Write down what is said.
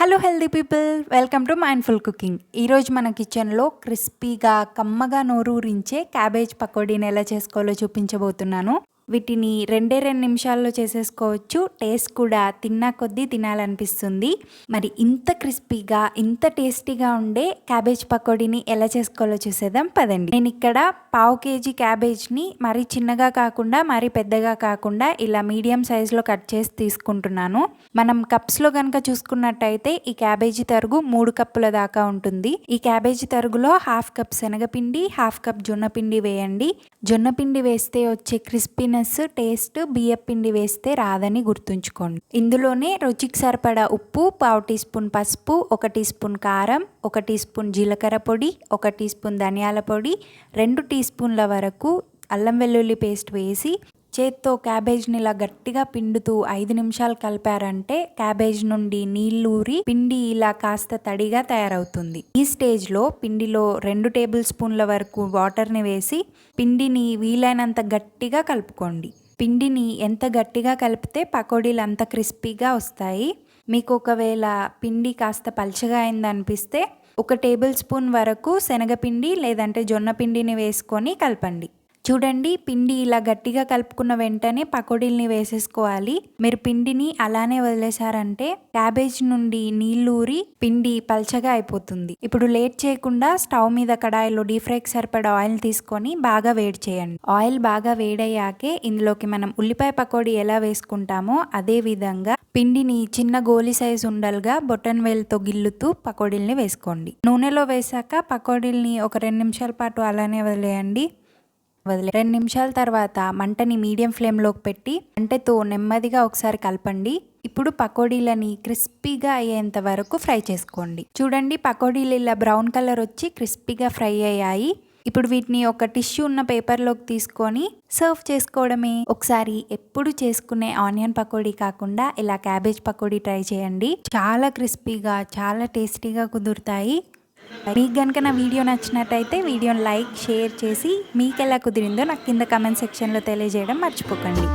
Hello healthy people welcome to mindful cooking ఈరోజు మన కిచెన్లో క్రిస్పీగా కమ్మగా నోరూరించే క్యాబేజ్ పకోడీని ఎలా చేసుకోవాలో చూపించబోతున్నాను. వీటిని రెండే రెండు నిమిషాల్లో చేసేసుకోవచ్చు. టేస్ట్ కూడా తిన్నా కొద్దీ తినాలనిపిస్తుంది. మరి ఇంత క్రిస్పీగా ఇంత టేస్టీగా ఉండే క్యాబేజ్ పకోడీని ఎలా చేసుకోవాలో చూసేద్దాం. పదండి. నేను ఇక్కడ పావు కేజీ క్యాబేజ్ని మరీ చిన్నగా కాకుండా మరీ పెద్దగా కాకుండా ఇలా మీడియం సైజులో కట్ చేసి తీసుకుంటున్నాను. మనం కప్స్లో కనుక చూసుకున్నట్టయితే ఈ క్యాబేజీ తరుగు మూడు కప్పుల దాకా ఉంటుంది. ఈ క్యాబేజీ తరుగులో హాఫ్ కప్ శనగపిండి హాఫ్ కప్ జొన్నపిండి వేయండి. జొన్నపిండి వేస్తే వచ్చే క్రిస్పీనెస్ టేస్ట్ బియ్యపిండి వేస్తే రాదని గుర్తుంచుకోండి. ఇందులోనే రుచికి సరిపడా ఉప్పు పావు టీ స్పూన్ పసుపు ఒక టీ స్పూన్ కారం ఒక టీ స్పూన్ జీలకర్ర పొడి ఒక టీ స్పూన్ ధనియాల పొడి రెండు టీ స్పూన్ల వరకు అల్లం వెల్లుల్లి పేస్ట్ వేసి చేత్తో క్యాబేజ్ని ఇలా గట్టిగా పిండుతూ ఐదు నిమిషాలు కలిపారంటే క్యాబేజ్ నుండి నీళ్ళూరి పిండి ఇలా కాస్త తడిగా తయారవుతుంది. ఈ స్టేజ్లో పిండిలో రెండు టేబుల్ స్పూన్ల వరకు వాటర్ని వేసి పిండిని వీలైనంత గట్టిగా కలుపుకోండి. పిండిని ఎంత గట్టిగా కలిపితే పకోడీలు అంత క్రిస్పీగా వస్తాయి. మీకు ఒకవేళ పిండి కాస్త పల్చగా అయిందనిపిస్తే ఒక టేబుల్ స్పూన్ వరకు శనగపిండి లేదంటే జొన్న పిండిని వేసుకొని కలపండి. చూడండి పిండి ఇలా గట్టిగా కలుపుకున్న వెంటనే పకోడీల్ని వేసేసుకోవాలి. మీరు పిండిని అలానే వదిలేశారంటే క్యాబేజ్ నుండి నీళ్ళూరి పిండి పల్చగా అయిపోతుంది. ఇప్పుడు లేట్ చేయకుండా స్టవ్ మీద కడాయిలో డీప్ ఫ్రైకి సరిపడా ఆయిల్ తీసుకొని బాగా వేడి చేయండి. ఆయిల్ బాగా వేడయ్యాకే ఇందులోకి మనం ఉల్లిపాయ పకోడీ ఎలా వేసుకుంటామో అదే విధంగా పిండిని చిన్న గోలి సైజు ఉండలుగా బొటన్ వేలుతో గిల్లుతూ పకోడీల్ని వేసుకోండి. నూనెలో వేసాక పకోడీల్ని ఒక రెండు నిమిషాల పాటు అలానే వదిలేయండి. వదిలే. రెండు నిమిషాల తర్వాత మంటని మీడియం ఫ్లేమ్లోకి పెట్టి మంటతో నెమ్మదిగా ఒకసారి కలపండి. ఇప్పుడు పకోడీలని క్రిస్పీగా అయ్యేంత వరకు ఫ్రై చేసుకోండి. చూడండి పకోడీలు ఇలా బ్రౌన్ కలర్ వచ్చి క్రిస్పీగా ఫ్రై అయ్యాయి. ఇప్పుడు వీటిని ఒక టిష్యూ ఉన్న పేపర్లోకి తీసుకొని సర్వ్ చేసుకోవడమే. ఒకసారి ఎప్పుడు చేసుకునే ఆనియన్ పకోడీ కాకుండా ఇలా క్యాబేజ్ పకోడీ ట్రై చేయండి. చాలా క్రిస్పీగా చాలా టేస్టీగా కుదురుతాయి. మీకు కనుక నా వీడియో నచ్చినట్టయితే వీడియోని లైక్ షేర్ చేసి మీకు ఎలా కుదిరిందో నాకు కింద కమెంట్ సెక్షన్లో తెలియజేయడం మర్చిపోకండి.